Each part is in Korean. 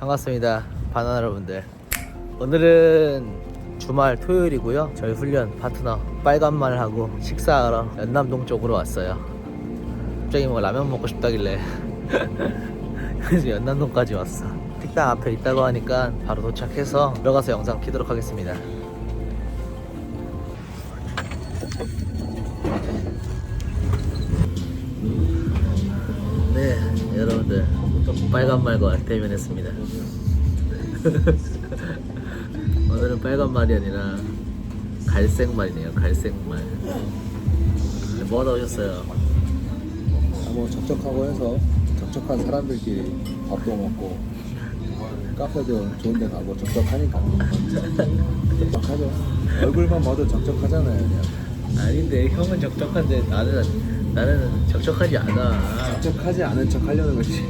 반갑습니다 바나나 여러분들. 오늘은 주말 토요일이고요. 저희 훈련 파트너 빨간말 하고 식사하러 연남동 쪽으로 왔어요. 갑자기 뭐 라면 먹고 싶다길래. 그래서 연남동까지 왔어. 식당 앞에 있다고 하니까 바로 도착해서 들어가서 영상 키도록 하겠습니다. 네 여러분들. 또 빨간 말과 대면했습니다. 오늘은 빨간 말이 아니라 갈색 말이네요 갈색 말. 뭐 하다 오셨어요? 아, 뭐 적적하고 해서 적적한 사람들끼리 밥도 먹고 카페도 좋은 데 가고 적적하니까. 적적하죠. 얼굴만 봐도 적적하잖아요 그냥. 아닌데 형은 적적한데 나는 나는 적적하지 않아. 적적하지 않은 척 하려는 거지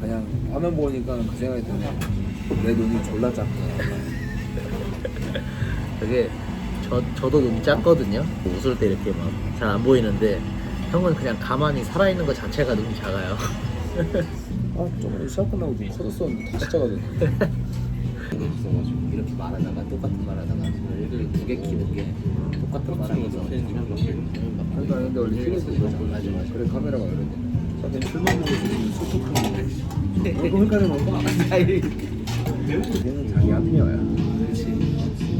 그냥 화면 보니까 그 생각이 드네 내 눈이 졸라 작다 그게 저, 저도 눈이 작거든요. 웃을 때 이렇게 막 잘 안 보이는데 형은 그냥 가만히 살아있는 것 자체가 눈이 작아요. 아 저번에 시합 끝나고 좀 커졌었는데 다시 작아졌네 이게 있어가지고 이렇게 말하다가 똑같은 말하다가 얼굴이 두개 키는 게 똑같은 말하면서 그러니까 근데 원래 휴게소 이거잖아 맞아, 맞아. 그래 카메라가 이런데 저는 술만 먹으면 소통하는 거 헷갈려 먹어 얘는 자기 합리화야.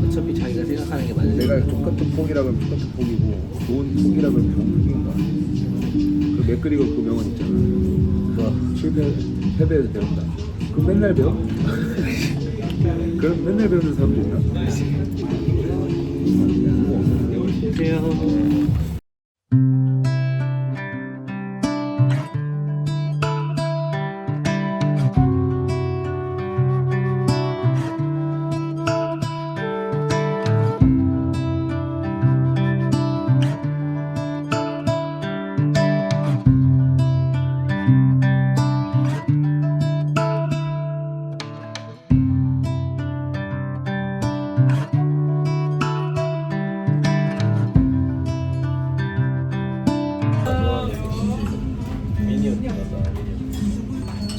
어차피 자기가 생각하는 게 맞는 내가 똑같은 폭이라면 똑같은 폭이고 좋은 폭이라면 좋은 폭인 거야. 그 맥그리거 그 명언 있잖아. 그거 실패 패배해서 배운다. 그 맨날 배워? 그럼 맨날 배우는 사람도 있나?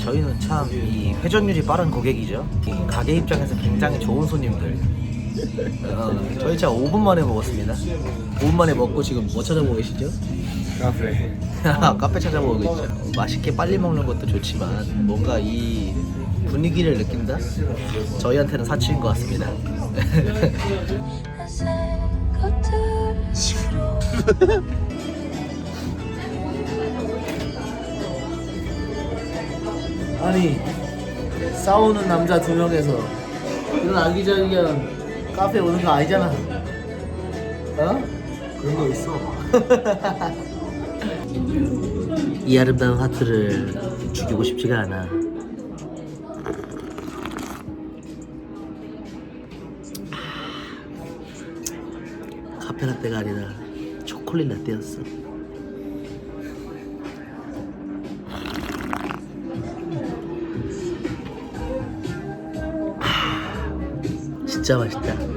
저희는 참 이 회전율이 빠른 고객이죠. 이 가게 입장에서 굉장히 좋은 손님들. 어, 저희 차 5분 만에 먹었습니다. 5분 만에 먹고 지금 뭐 찾아보고 계시죠? 카페 카페 찾아보고 계시죠. 맛있게 빨리 먹는 것도 좋지만 뭔가 이 분위기를 느낀다? 저희한테는 사치인 것 같습니다. 아니 싸우는 남자 두 명에서 이런 아기자기한 카페 오는 거 아니잖아. 어? 그런 거 있어 이 아름다운 하트를 죽이고 싶지가 않아. 카페 라떼가 아니라 초콜릿 라떼였어. 진짜 맛있다.